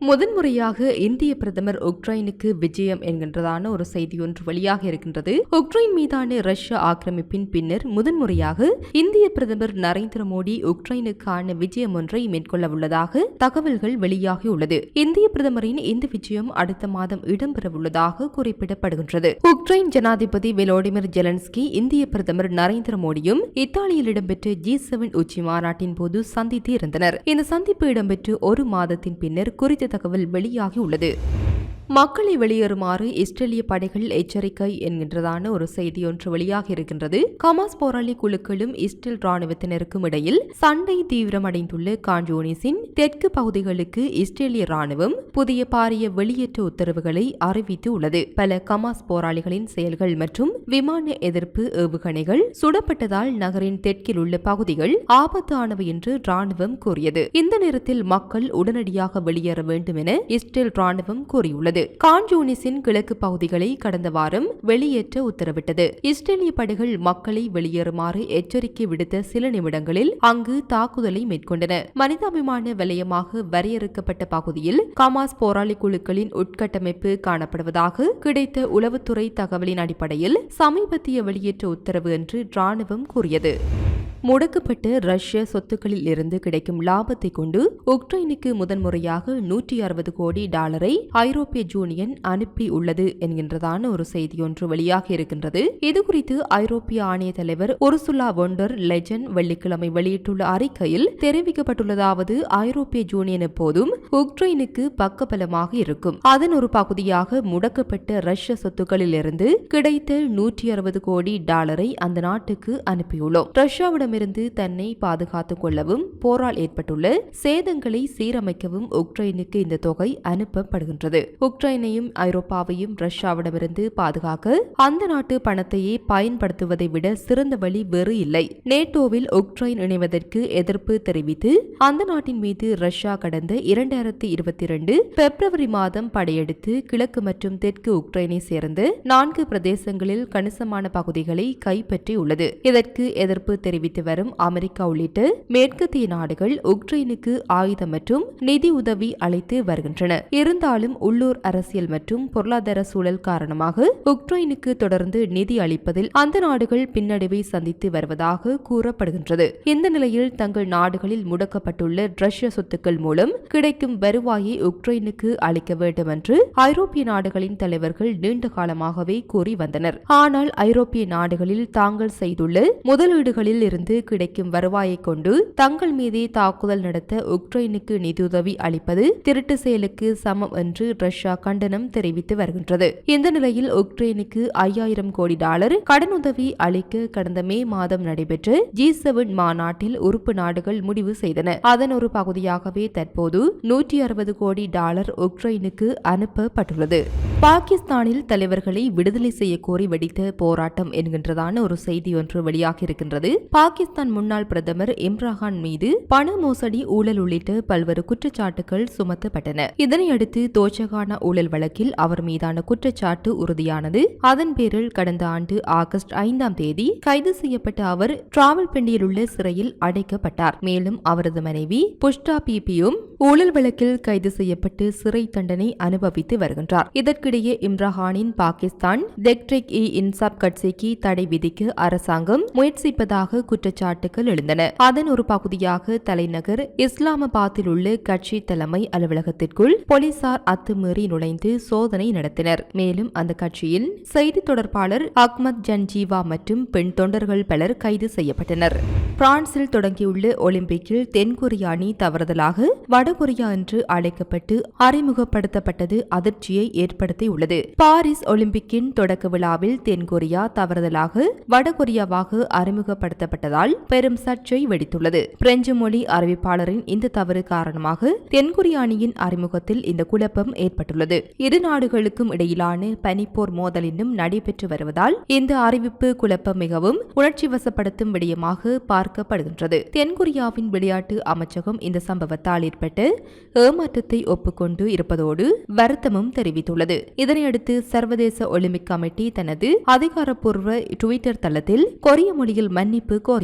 முதன்முறையாக இந்திய பிரதமர் உக்ரைனுக்கு விஜயம் என்கின்றதான ஒரு செய்தி ஒன்று வெளியாக இருக்கின்றது. உக்ரைன் மீதான ரஷ்ய ஆக்கிரமிப்பின் பின்னர் முதன்முறையாக இந்திய பிரதமர் நரேந்திர மோடி உக்ரைனுக்கான விஜயம் ஒன்றை மேற்கொள்ள உள்ளதாக தகவல்கள் வெளியாகியுள்ளது இந்திய பிரதமரின் இந்த விஜயம் அடுத்த மாதம் இடம்பெறவுள்ளதாக குறிப்பிடப்படுகின்றது. உக்ரைன் ஜனாதிபதி வெலோடிமிர் ஜெலன்ஸ்கி இந்திய பிரதமர் நரேந்திர மோடியும் இத்தாலியில் இடம்பெற்ற ஜி செவன் உச்சி மாநாட்டின் போது சந்தித்து இருந்தனர். இந்த சந்திப்பு இடம்பெற்று ஒரு மாதத்தின் பின்னர் குறித்த தகவல் வெளியாகியுள்ளது. மக்களை வெளியேறுமாறு இஸ்ரேலிய படைகள் எச்சரிக்கை என்கின்றதான ஒரு செய்தி ஒன்று வெளியாக இருக்கின்றது. கமாஸ் போராளி குழுக்களும் இஸ்ரேல் ராணுவத்தினருக்கும் இடையில் சண்டை தீவிரமடைந்துள்ள கான்ஜோனிஸின் தெற்கு பகுதிகளுக்கு இஸ்ரேலிய ராணுவம் புதிய பாரிய வெளியேற்ற உத்தரவுகளை அறிவித்து உள்ளது பல கமாஸ் போராளிகளின் செயல்கள் மற்றும் விமான எதிர்ப்பு ஏவுகணைகள் சுடப்பட்டதால் நகரின் தெற்கில் உள்ள பகுதிகள் ஆபத்தானவை என்று ராணுவம் கூறியது. இந்த நேரத்தில் மக்கள் உடனடியாக வெளியேற வேண்டும் என இஸ்ரேல் ராணுவம் கூறியுள்ளது. உள்ளது கான்ஜூனிஸின் கிழக்கு பகுதிகளை கடந்த வாரம் வெளியேற்ற உத்தரவிட்டது. இஸ்ரேலிய படைகள் மக்களை வெளியேறுமாறு எச்சரிக்கை விடுத்த சில நிமிடங்களில் அங்கு தாக்குதலை மேற்கொண்டன. மனிதாபிமான வலயமாக வரையறுக்கப்பட்ட பகுதியில் கமாஸ் போராளி குழுக்களின் உட்கட்டமைப்பு காணப்படுவதாக கிடைத்த உளவுத்துறை தகவலின் அடிப்படையில் சமீபத்திய வெளியேற்ற உத்தரவு என்று ராணுவம் கூறியது. முடக்கப்பட்ட ரஷ்ய சொத்துக்களில் இருந்து கிடைக்கும் லாபத்தை கொண்டு உக்ரைனுக்கு முதன்முறையாக நூற்றி அறுபது கோடி டாலரை ஐரோப்பிய யூனியன் அனுப்பி உள்ளது என்கின்றதான ஒரு செய்தி ஒன்று வெளியாக இருக்கின்றது. இதுகுறித்து ஐரோப்பிய ஆணைய தலைவர் ஒருசுலா ஒண்டர் லெஜன் வெள்ளிக்கிழமை வெளியிட்டுள்ள அறிக்கையில் தெரிவிக்கப்பட்டுள்ளதாவது ஐரோப்பிய யூனியன் எப்போதும் உக்ரைனுக்கு பக்கபலமாக இருக்கும். அதன் ஒரு பகுதியாக முடக்கப்பட்ட ரஷ்ய சொத்துக்களில் இருந்து கிடைத்த நூற்றி அறுபது கோடி டாலரை அந்த நாட்டுக்கு அனுப்பியுள்ளோம். ரஷ்யாவிடம் இடமிருந்து தன்னை பாதுகாத்துக் கொள்ளவும் போரால் ஏற்பட்டுள்ள சேதங்களை சீரமைக்கவும் உக்ரைனுக்கு இந்த தொகை அனுப்பப்படுகின்றது. உக்ரைனையும் ஐரோப்பாவையும் ரஷ்யாவிடமிருந்து பாதுகாக்க அந்த நாட்டு பணத்தையே பயன்படுத்துவதை விட சிறந்த வழி வேறு இல்லை. நேட்டோவில் உக்ரைன் இணைவதற்கு எதிர்ப்பு தெரிவித்து அந்த நாட்டின் மீது ரஷ்யா கடந்த இரண்டாயிரத்தி இருபத்தி இரண்டு பிப்ரவரி மாதம் படையெடுத்து கிழக்கு மற்றும் தெற்கு உக்ரைனை சேர்ந்து நான்கு பிரதேசங்களில் கணிசமான பகுதிகளை கைப்பற்றியுள்ளது. இதற்கு எதிர்ப்பு தெரிவித்து வரும் அமெரிக்கா உள்ளிட்ட மேற்கத்திய நாடுகள் உக்ரைனுக்கு ஆயுதம் மற்றும் நிதி உதவி அளித்து வருகின்றன. இருந்தாலும் உள்ளூர் அரசியல் மற்றும் பொருளாதார சூழல் காரணமாக உக்ரைனுக்கு தொடர்ந்து நிதி அளிப்பதில் அந்த நாடுகள் பின்னடைவை சந்தித்து வருவதாக கூறப்படுகின்றது. இந்த நிலையில் தங்கள் நாடுகளில் முடக்கப்பட்டுள்ள ரஷ்ய சொத்துக்கள் மூலம் கிடைக்கும் வருவாயை உக்ரைனுக்கு அளிக்க வேண்டும் என்று ஐரோப்பிய நாடுகளின் தலைவர்கள் நீண்ட காலமாகவே கூறி வந்தனர். ஆனால் ஐரோப்பிய நாடுகளில் தாங்கள் செய்துள்ள முதலீடுகளில் இருந்து இருந்து கிடைக்கும் வருவாயை கொண்டு தங்கள் மீதே தாக்குதல் நடத்த உக்ரைனுக்கு நிதியுதவி அளிப்பது திருட்டு செயலுக்கு சமம் என்று ரஷ்யா கண்டனம் தெரிவித்து வருகின்றது. இந்த நிலையில் உக்ரைனுக்கு ஐயாயிரம் கோடி டாலர் கடனுதவி அளிக்க கடந்த மே மாதம் நடைபெற்ற ஜி செவன் மாநாட்டில் உறுப்பு நாடுகள் முடிவு செய்தன. அதன் ஒரு பகுதியாகவே தற்போது நூற்றி அறுபது கோடி டாலர் உக்ரைனுக்கு அனுப்பப்பட்டுள்ளது. பாகிஸ்தானில் தலைவர்களை விடுதலை செய்ய கோரி வெடித்த போராட்டம் என்கின்றதான ஒரு செய்தி ஒன்று வெளியாகியிருக்கின்றது. பாகிஸ்தான் முன்னாள் பிரதமர் இம்ரான் மீது பண மோசடி ஊழல் உள்ளிட்ட பல்வேறு குற்றச்சாட்டுகள் சுமத்தப்பட்டன. இதனையடுத்து தோச்சகான ஊழல் வழக்கில் அவர் மீதான குற்றச்சாட்டு உறுதியானது. அதன் பேரில் கடந்த ஆண்டு ஆகஸ்ட் ஐந்தாம் தேதி கைது செய்யப்பட்ட அவர் டிராவல் பெண்டியில் உள்ள சிறையில் அடைக்கப்பட்டார். மேலும் அவரது மனைவி புஷ்டா பிபியும் ஊழல் வழக்கில் கைது செய்யப்பட்டு சிறை தண்டனை அனுபவித்து வருகின்றார். இதற்கிடையே இம்ராஹானின் பாகிஸ்தான் டெக்ட்ரிக் இ இன்சாப் கட்சிக்கு தடை விதிக்க அரசாங்கம் முயற்சிப்பதாக குற்றச்சாட்டுகள் எழுந்தன. அதன் ஒரு பகுதியாக தலைநகர் இஸ்லாமாபாத்தில் உள்ள கட்சி தலைமை அலுவலகத்திற்குள் போலீசார் அத்துமீறி நுழைந்து சோதனை நடத்தினர். மேலும் அந்த கட்சியில் செய்தி தொடர்பாளர் அக்மத் ஜன்ஜீவா மற்றும் பெண் தொண்டர்கள் பலர் கைது செய்யப்பட்டனர். பிரான்சில் தொடங்கியுள்ள ஒலிம்பிக்கில் தென்கொரிய அணி தவறுதலாக வடகொரியா என்று அழைக்கப்பட்டு அறிமுகப்படுத்தப்பட்டது அதிர்ச்சியை ஏற்படுத்தியுள்ளது. பாரிஸ் ஒலிம்பிக்கின் தொடக்க விழாவில் தென்கொரியா தவறுதலாக வடகொரியாவாக அறிமுகப்படுத்தப்பட்டது செய்துள்ளதால் பெரும் சர்ச்சை வெடித்துள்ளது. பிரெஞ்சு மொழி அறிவிப்பாளரின் இந்த தவறு காரணமாக தென்கொரிய அணியின் அறிமுகத்தில் இந்த குழப்பம் ஏற்பட்டுள்ளது. இரு நாடுகளுக்கும் இடையிலான பனிப்போர் மோதல் இன்னும் நடைபெற்று வருவதால் இந்த அறிவிப்பு குழப்பம் மிகவும் உணர்ச்சி வசப்படுத்தும் விடயமாக பார்க்கப்படுகின்றது. தென்கொரியாவின் விளையாட்டு அமைச்சகம் இந்த சம்பவத்தால் ஏற்பட்ட ஏமாற்றத்தை ஒப்புக்கொண்டு இருப்பதோடு வருத்தமும் தெரிவித்துள்ளது. இதனையடுத்து சர்வதேச ஒலிம்பிக் கமிட்டி தனது அதிகாரப்பூர்வ டுவிட்டர் தளத்தில் கொரிய மொழியில் மன்னிப்பு கோரி